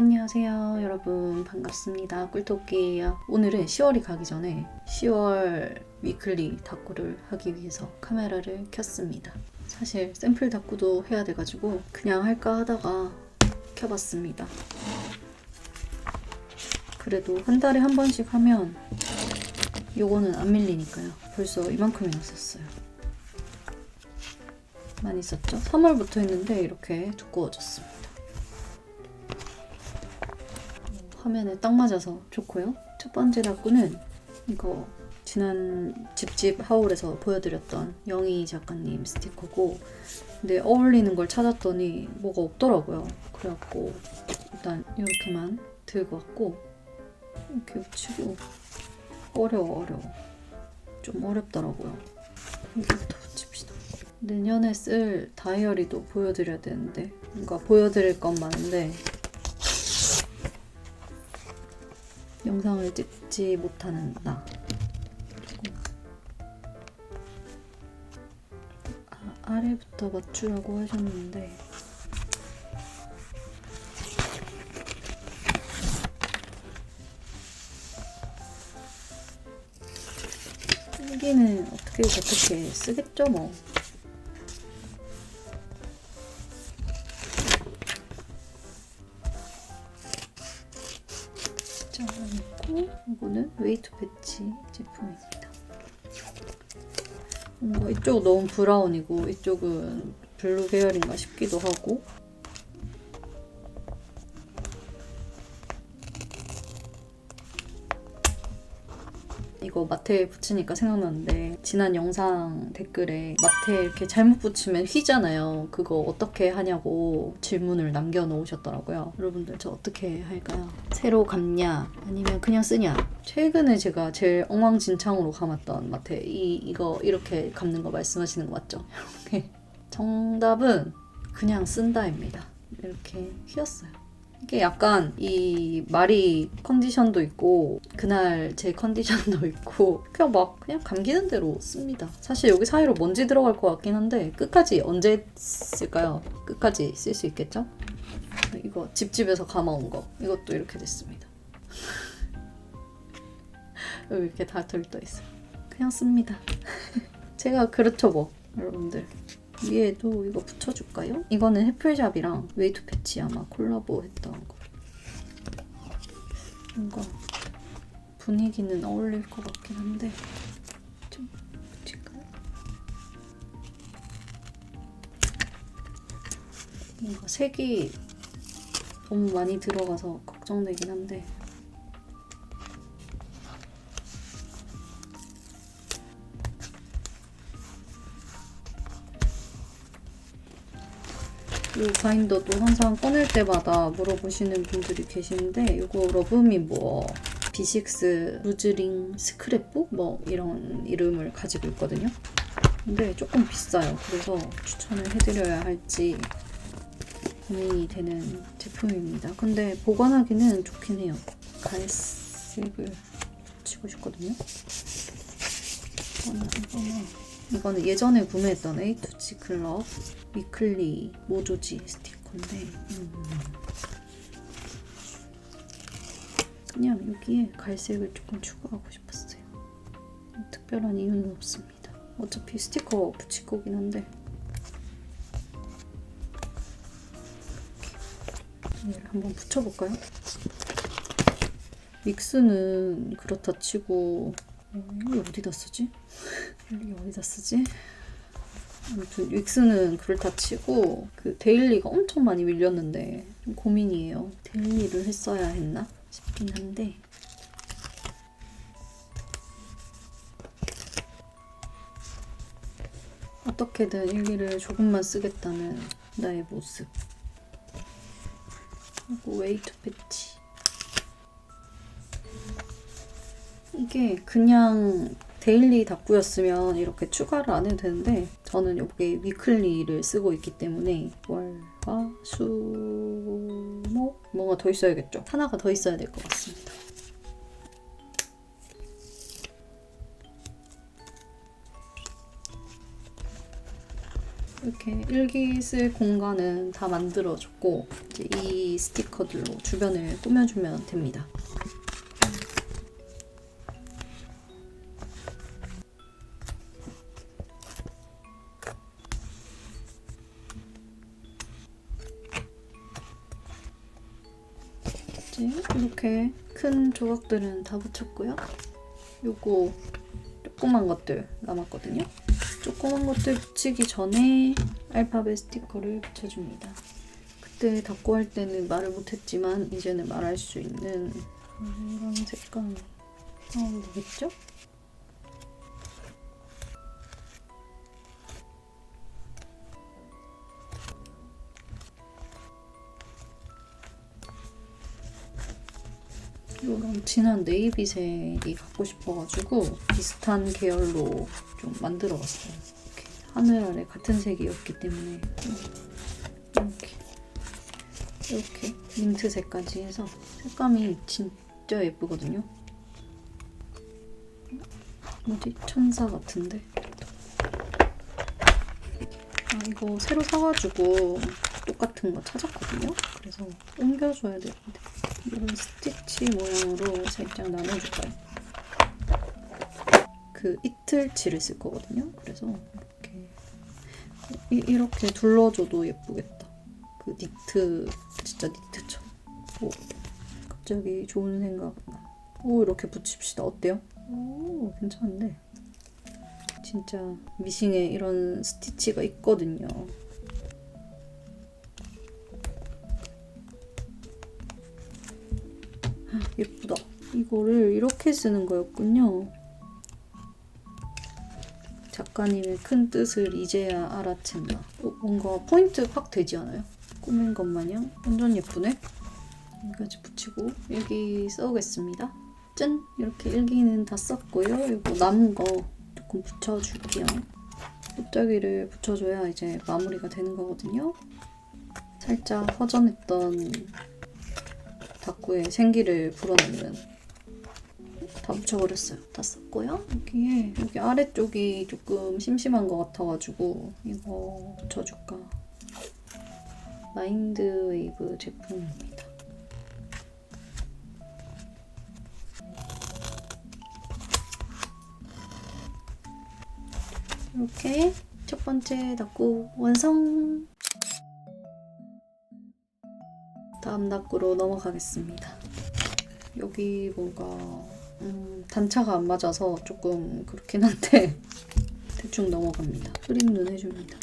안녕하세요 여러분. 반갑습니다. 꿀토끼예요. 오늘은 10월이 가기 전에 10월 위클리 다꾸를 하기 위해서 카메라를 켰습니다. 사실 샘플 다꾸도 해야 돼가지고 그냥 할까 하다가 켜봤습니다. 그래도 한 달에 한 번씩 하면 요거는 안 밀리니까요. 벌써 이만큼이나 썼어요. 많이 썼죠? 3월부터 했는데 이렇게 두꺼워졌습니다 화면에 딱 맞아서 좋고요. 첫 번째 다꾸는 이거 지난 집집 하울에서 보여드렸던 영희 작가님 스티커고 근데 어울리는 걸 찾았더니 뭐가 없더라고요. 그래갖고 일단 이렇게만 들고 왔고 이렇게 붙이고 어려워 어려워 좀 어렵더라고요. 여기부터 붙입시다. 내년에 쓸 다이어리도 보여드려야 되는데 뭔가 보여드릴 건 많은데 영상을 찍지 못하는 나. 아, 아래부터 맞추라고 하셨는데 쓰기는 어떻게 어떻게 쓰겠죠 뭐. 제품입니다. 뭔가 이쪽 너무 브라운이고 이쪽은 블루 계열인가 싶기도 하고 이거 마트에 붙이니까 생각났는데 지난 영상 댓글에 마트에 이렇게 잘못 붙이면 휘잖아요. 그거 어떻게 하냐고 질문을 남겨놓으셨더라고요. 여러분들 저 어떻게 할까요? 새로 감냐 아니면 그냥 쓰냐? 최근에 제가 제일 엉망진창으로 감았던 마트에 이 이거 이렇게 감는 거 말씀하시는 거 맞죠? 이렇게 정답은 그냥 쓴다입니다. 이렇게 휘었어요. 이게 약간 이 말이 컨디션도 있고 그날 제 컨디션도 있고 그냥 막 그냥 감기는 대로 씁니다. 사실 여기 사이로 먼지 들어갈 것 같긴 한데 끝까지 언제 쓸까요? 끝까지 쓸 수 있겠죠? 이거 집집에서 감아온 거 이것도 이렇게 됐습니다. 여기 이렇게 다 들떠 있어요. 그냥 씁니다. 제가 그렇죠 뭐 여러분들. 위에도 이거 붙여줄까요? 이거는 해플샵이랑 웨이트 패치 아마 콜라보 했던 거. 뭔가 분위기는 어울릴 것 같긴 한데 좀 붙일까요? 뭔가 색이 너무 많이 들어가서 걱정되긴 한데 이 바인더도 항상 꺼낼 때마다 물어보시는 분들이 계시는데 이거 러브미 뭐 B6 루즈링 스크랩북 뭐 이런 이름을 가지고 있거든요. 근데 조금 비싸요. 그래서 추천을 해드려야 할지 고민이 되는 제품입니다. 근데 보관하기는 좋긴 해요. 갈색을 치고 싶거든요. 이거는, 이거는, 이거는 예전에 구매했던 A2G 클럽 위클리 모조지 스티커인데 음. 그냥 여기에 갈색을 조금 추가하고 싶었어요. 특별한 이유는 없습니다. 어차피 스티커 붙일 거긴 한데 얘를 한번 붙여볼까요? 믹스는 그렇다 치고 어, 이거 어디다 쓰지? 이거 어디다 쓰지? 아무튼 윅스는 그렇다 치고 그 데일리가 엄청 많이 밀렸는데 좀 고민이에요. 데일리를 했어야 했나 싶긴 한데 어떻게든 일기를 조금만 쓰겠다는 나의 모습. 그리고 웨이트 패치. 이게 그냥 데일리 다꾸였으면 이렇게 추가를 안 해도 되는데 저는 여기 위클리를 쓰고 있기 때문에 월화 수목 뭔가 더 있어야겠죠 하나가 더 있어야 될 것 같습니다 이렇게 일기 쓸 공간은 다 만들어줬고 이제 이 스티커들로 주변을 꾸며주면 됩니다. 이제 이렇게 큰 조각들은 다 붙였고요. 요거 조그만 것들 남았거든요. 조그만 것들 붙이기 전에 알파벳 스티커를 붙여줍니다. 그때 닫고 할 때는 말을 못했지만 이제는 말할 수 있는 이런 색감 나오면 되겠죠? 이런 진한 네이비색이 갖고 싶어가지고 비슷한 계열로 좀 만들어봤어요. 이렇게 하늘 아래 같은 색이었기 때문에 이렇게 이렇게 민트색까지 해서 색감이 진짜 예쁘거든요. 뭐지 천사 같은데. 아 이거 새로 사가지고 똑같은 거 찾았거든요. 그래서 옮겨줘야 되는데. 이런 스티치 모양으로 살짝 나눠줄까요? 그 이틀치를 쓸 거거든요. 그래서 이렇게 이, 이렇게 둘러줘도 예쁘겠다. 그 니트 진짜 니트처럼. 오 갑자기 좋은 생각 나. 오 이렇게 붙입시다. 어때요? 오 괜찮은데. 진짜 미싱에 이런 스티치가 있거든요. 이거를 이렇게 쓰는 거였군요. 작가님의 큰 뜻을 이제야 알아챘나. 어, 뭔가 포인트 확 되지 않아요? 꾸민 것 마냥 완전 예쁘네. 여기까지 붙이고 일기 써오겠습니다. 짠! 이렇게 일기는 다 썼고요. 이거 남은 거 조금 붙여줄게요. 붙자기를 붙여줘야 이제 마무리가 되는 거거든요. 살짝 허전했던 다꾸에 생기를 불어넣는 다 붙여버렸어요. 다 썼고요. 여기에 여기 아래쪽이 조금 심심한 것 같아가지고 이거 붙여줄까. 마인드웨이브 제품입니다. 이렇게 첫 번째 닫고 완성! 다음 납구로 넘어가겠습니다. 여기 뭔가 음, 단차가 안 맞아서 조금 그렇긴 한데 대충 넘어갑니다. 흐린 눈 해줍니다.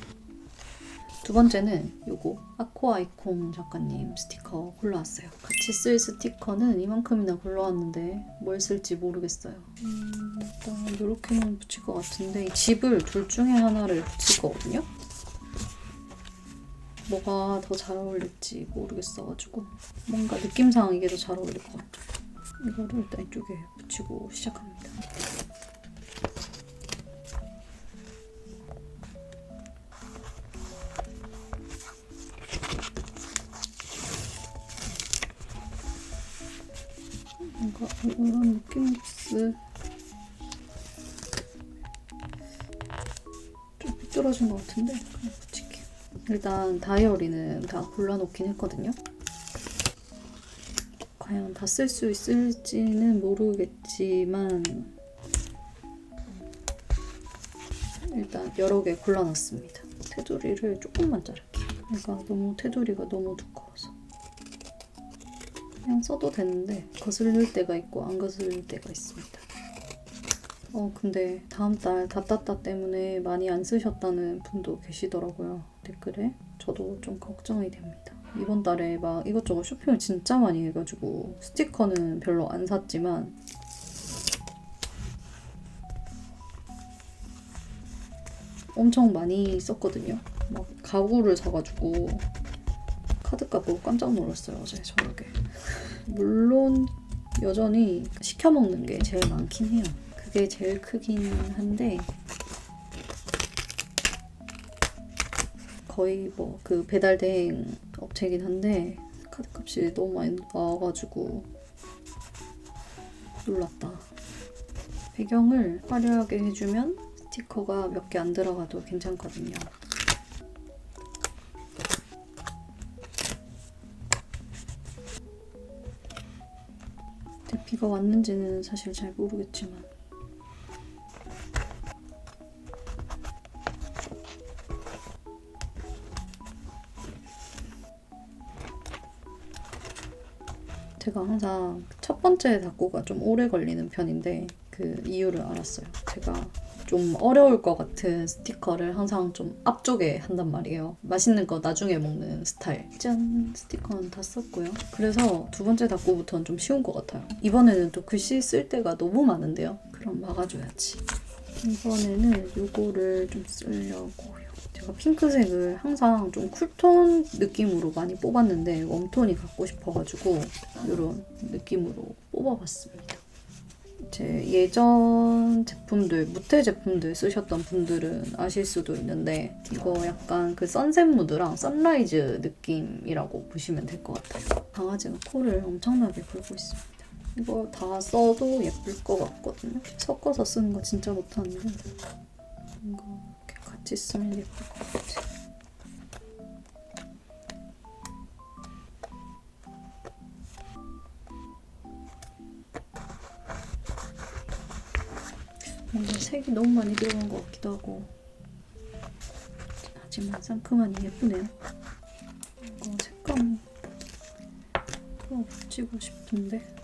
두 번째는 요거 아코아이콘 작가님 스티커 골라왔어요. 같이 쓸 스티커는 이만큼이나 골라왔는데 뭘 쓸지 모르겠어요. 음, 일단 이렇게만 붙일 것 같은데 이 집을 둘 중에 하나를 붙일 거거든요. 뭐가 더 잘 어울릴지 모르겠어가지고 뭔가 느낌상 이게 더 잘 어울릴 것 같아요. 이거를 일단 이쪽에 붙이고 시작합니다. 뭔가 이런 느낌스 좀 삐뚤어진 것 같은데 그냥 붙일게요. 일단 다이어리는 다 골라놓긴 했거든요. 과연 다 쓸 수 있을지는 모르겠지만 일단 여러 개 골라놨습니다. 테두리를 조금만 자를게요. 얘가 너무 테두리가 너무 두꺼워서 그냥 써도 되는데 거슬릴 때가 있고 안 거슬릴 때가 있습니다. 어 근데 다음 달 다따따 때문에 많이 안 쓰셨다는 분도 계시더라고요 댓글에 저도 좀 걱정이 됩니다. 이번 달에 막 이것저것 쇼핑을 진짜 많이 해가지고 스티커는 별로 안 샀지만 엄청 많이 썼거든요. 막 가구를 사가지고 카드값 보고 깜짝 놀랐어요 어제 저녁에. 물론 여전히 시켜 먹는 게 제일 많긴 해요. 그게 제일 크긴 한데 거의 뭐 그 배달 대행 업체이긴 한데 카드값이 너무 많이 나와가지고 놀랐다. 배경을 화려하게 해주면 스티커가 몇 개 안 들어가도 괜찮거든요. 대피가 왔는지는 사실 잘 모르겠지만 제가 항상 첫 번째 닦고가 좀 오래 걸리는 편인데 그 이유를 알았어요. 제가 좀 어려울 것 같은 스티커를 항상 좀 앞쪽에 한단 말이에요. 맛있는 거 나중에 먹는 스타일. 짠! 스티커는 다 썼고요. 그래서 두 번째 닦고부터는 좀 쉬운 것 같아요. 이번에는 또 글씨 쓸 때가 너무 많은데요. 그럼 막아줘야지. 이번에는 이거를 좀 쓰려고요. 제가 핑크색을 항상 좀 쿨톤 느낌으로 많이 뽑았는데 웜톤이 갖고 싶어가지고 이런 느낌으로 뽑아봤습니다. 제 예전 제품들, 무태 제품들 쓰셨던 분들은 아실 수도 있는데 이거 약간 그 선셋 무드랑 선라이즈 느낌이라고 보시면 될 것 같아요. 강아지가 코를 엄청나게 골고 있습니다. 이거 다 써도 예쁠 것 같거든요. 섞어서 쓰는 거 진짜 못하는데 이거 같이 쓰면 예쁠 것 같아. 뭔가 색이 너무 많이 들어간 것 같기도 하고 하지만 상큼하니 예쁘네요. 이거 색감 더 붙이고 싶은데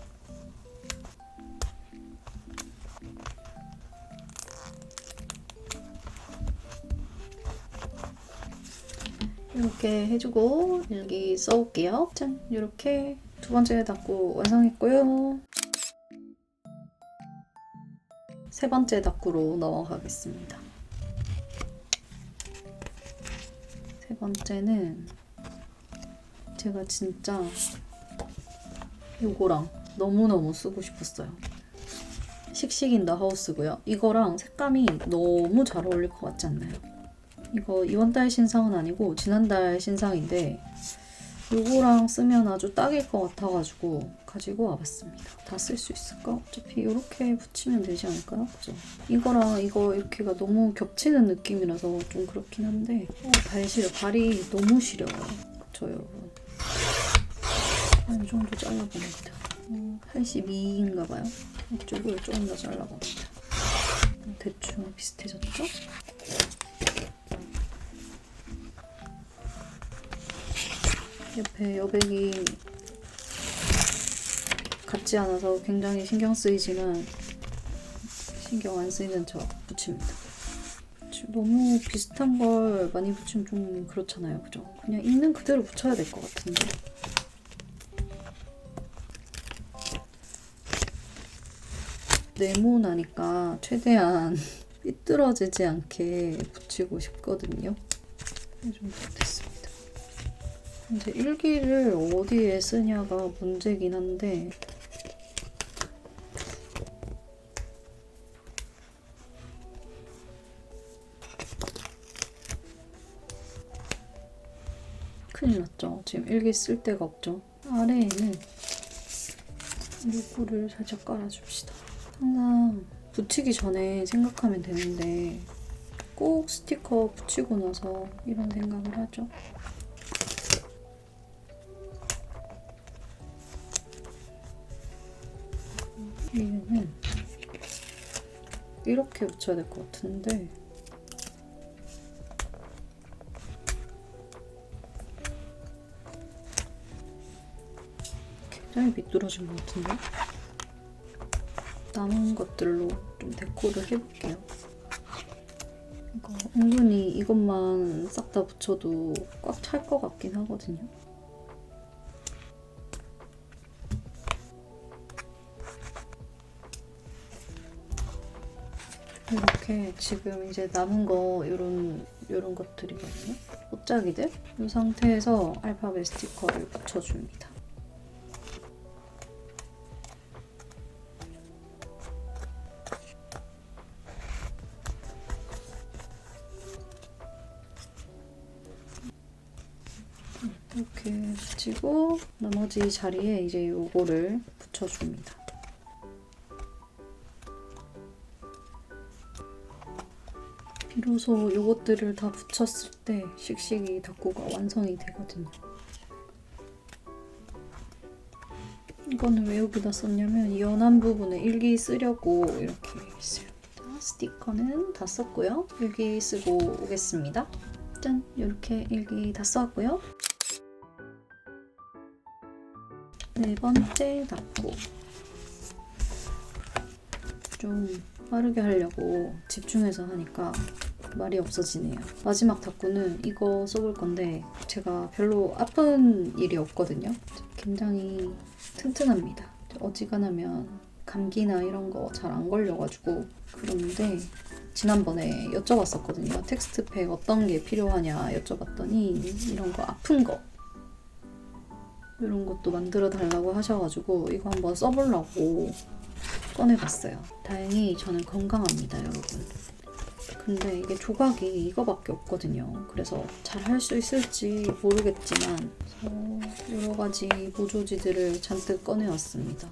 이렇게 해주고 일기 써올게요. 짠! 이렇게 두 번째 닫고 완성했고요. 세 번째 닦구로 넘어가겠습니다. 세 번째는 제가 진짜 이거랑 너무너무 쓰고 싶었어요. 식식 더 하우스고요. 이거랑 색감이 너무 잘 어울릴 것 같지 않나요? 이거 이번 달 신상은 아니고 지난달 신상인데 이거랑 쓰면 아주 딱일 것 같아가지고 가지고 와봤습니다. 다 쓸 수 있을까? 어차피 이렇게 붙이면 되지 않을까요? 그죠? 이거랑 이거 이렇게가 너무 겹치는 느낌이라서 좀 그렇긴 한데 어, 발 시려. 발이 너무 시려워요. 그쵸 여러분? 한 정도 잘라봅니다. 어, 82인가 봐요. 이쪽을 조금 더 잘라봅니다. 어, 대충 비슷해졌죠? 옆에 여백이 같지 않아서 굉장히 신경 쓰이지만 신경 안 쓰이는 척 붙입니다. 너무 비슷한 걸 많이 붙이면 좀 그렇잖아요, 그죠? 그냥 있는 그대로 붙여야 될 것 같은데. 네모나니까 최대한 삐뚤어지지 않게 붙이고 싶거든요. 좀 이제 일기를 어디에 쓰냐가 문제긴 한데 큰일 났죠. 지금 일기 쓸 데가 없죠. 아래에는 요거를 살짝 깔아줍시다. 항상 붙이기 전에 생각하면 되는데 꼭 스티커 붙이고 나서 이런 생각을 하죠. 얘는 이렇게 붙여야 될 것 같은데 굉장히 미끄러진 것 같은데 남은 것들로 좀 데코를 해볼게요. 이거 은근히 이것만 싹 다 붙여도 꽉 찰 것 같긴 하거든요. 이렇게 지금 이제 남은 거 이런 이런 것들이거든요. 옷자기들 이 상태에서 알파벳 스티커를 붙여줍니다. 이렇게 붙이고 나머지 자리에 이제 요거를 붙여줍니다. 비로소 요것들을 다 붙였을 때 씩씩이 닫고가 완성이 되거든요. 이거는 왜 여기다 썼냐면 이 연한 부분에 일기 쓰려고 이렇게. 자, 스티커는 다 썼고요. 일기 쓰고 오겠습니다. 짠! 이렇게 일기 다 써왔고요. 네 번째 닫고 좀 빠르게 하려고 집중해서 하니까 말이 없어지네요. 마지막 닫고는 이거 써볼 건데 제가 별로 아픈 일이 없거든요. 굉장히 튼튼합니다. 어지간하면 감기나 이런 거 잘 안 걸려가지고 그런데 지난번에 여쭤봤었거든요. 텍스트팩 어떤 게 필요하냐 여쭤봤더니 이런 거 아픈 거 이런 것도 만들어 달라고 하셔가지고 이거 한번 써보려고 꺼내봤어요. 다행히 저는 건강합니다, 여러분. 근데 이게 조각이 이거밖에 없거든요. 그래서 잘 할 수 있을지 모르겠지만 여러 가지 모조지들을 잔뜩 꺼내왔습니다.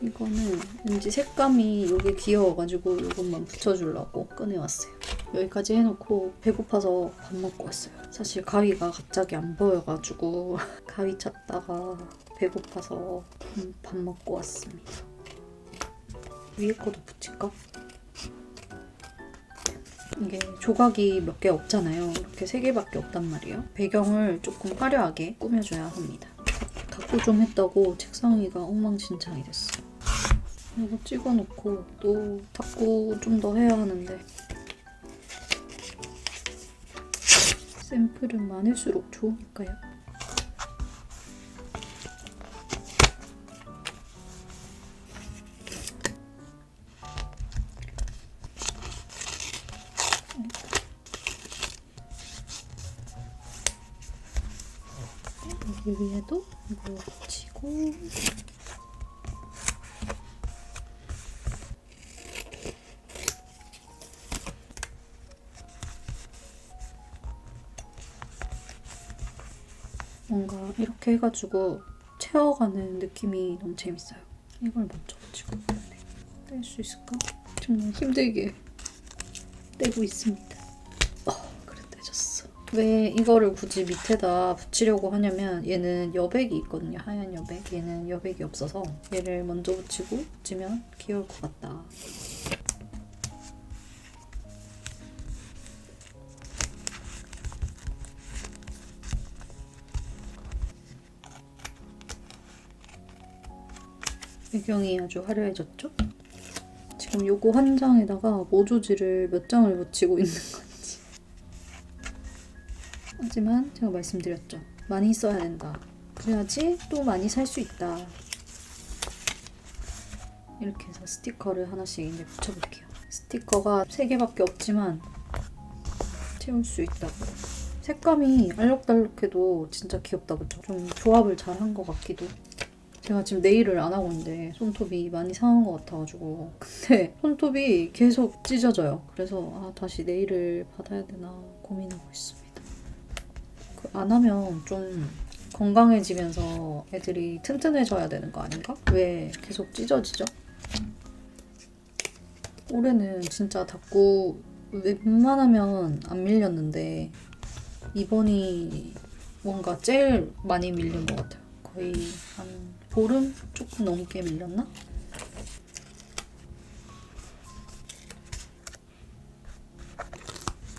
이거는 왠지 색감이 여기 귀여워가지고 이것만 붙여주려고 꺼내왔어요. 여기까지 해놓고 배고파서 밥 먹고 왔어요. 사실 가위가 갑자기 안 보여가지고 가위 찾다가 배고파서 음, 밥 먹고 왔습니다. 위에 거도 붙일까? 이게 조각이 몇 개 없잖아요. 이렇게 세 개밖에 없단 말이에요. 배경을 조금 화려하게 꾸며줘야 합니다. 닫고 좀 했다고 책상 위가 엉망진창이 됐어. 이거 찍어놓고 또 닫고 좀 더 해야 하는데 샘플은 많을수록 좋으니까요. 여기 위에도 이거 붙이고 뭔가 이렇게 해가지고 채워가는 느낌이 너무 재밌어요. 이걸 먼저 붙이고 뗄 수 있을까? 정말 힘들게 떼고 있습니다. 왜 이거를 굳이 밑에다 붙이려고 하냐면 얘는 여백이 있거든요. 하얀 여백. 얘는 여백이 없어서 얘를 먼저 붙이고 붙이면 귀여울 것 같다. 배경이 아주 화려해졌죠? 지금 요거 한 장에다가 모조지를 몇 장을 붙이고 있는 건지. 하지만 제가 말씀드렸죠. 많이 써야 된다. 그래야지 또 많이 살 수 있다. 이렇게 해서 스티커를 하나씩 이제 붙여볼게요. 스티커가 3개밖에 없지만 채울 수 있다고. 색감이 알록달록해도 진짜 귀엽다 그죠? 좀 조합을 잘 한 것 같기도. 제가 지금 네일을 안 하고 있는데 손톱이 많이 상한 것 같아가지고 근데 손톱이 계속 찢어져요. 그래서 아 다시 네일을 받아야 되나 고민하고. 그 안 하면 좀 건강해지면서 애들이 튼튼해져야 되는 거 아닌가? 왜 계속 찢어지죠? 올해는 진짜 닫고 웬만하면 안 밀렸는데 이번이 뭔가 제일 많이 밀린 것 같아요. 거의 한 보름 조금 넘게 밀렸나?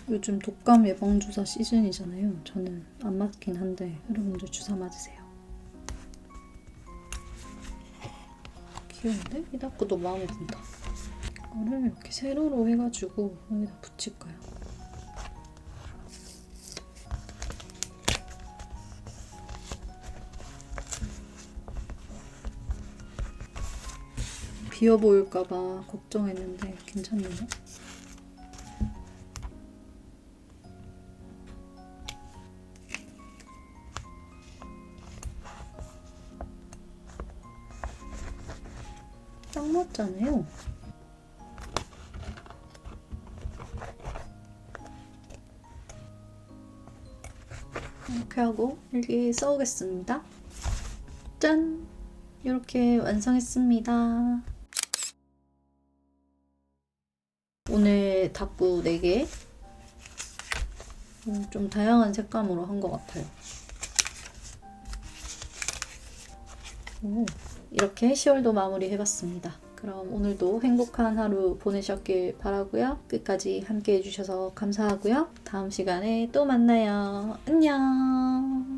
요즘 독감 예방 주사 시즌이잖아요. 저는 안 맞긴 한데 여러분들 주사 맞으세요. 귀여운데? 이 닦고도 마음에 든다. 이거를 이렇게 세로로 해가지고 여기다 붙일까요? 비어 보일까봐 걱정했는데 괜찮네요. 딱 맞잖아요. 이렇게 하고 일기 써오겠습니다. 짠! 이렇게 완성했습니다. 오늘 닭구 4개 음, 좀 다양한 색감으로 한 것 같아요. 오, 이렇게 10월도 마무리 해봤습니다. 그럼 오늘도 행복한 하루 보내셨길 바라고요. 끝까지 함께 해주셔서 감사하고요. 다음 시간에 또 만나요. 안녕.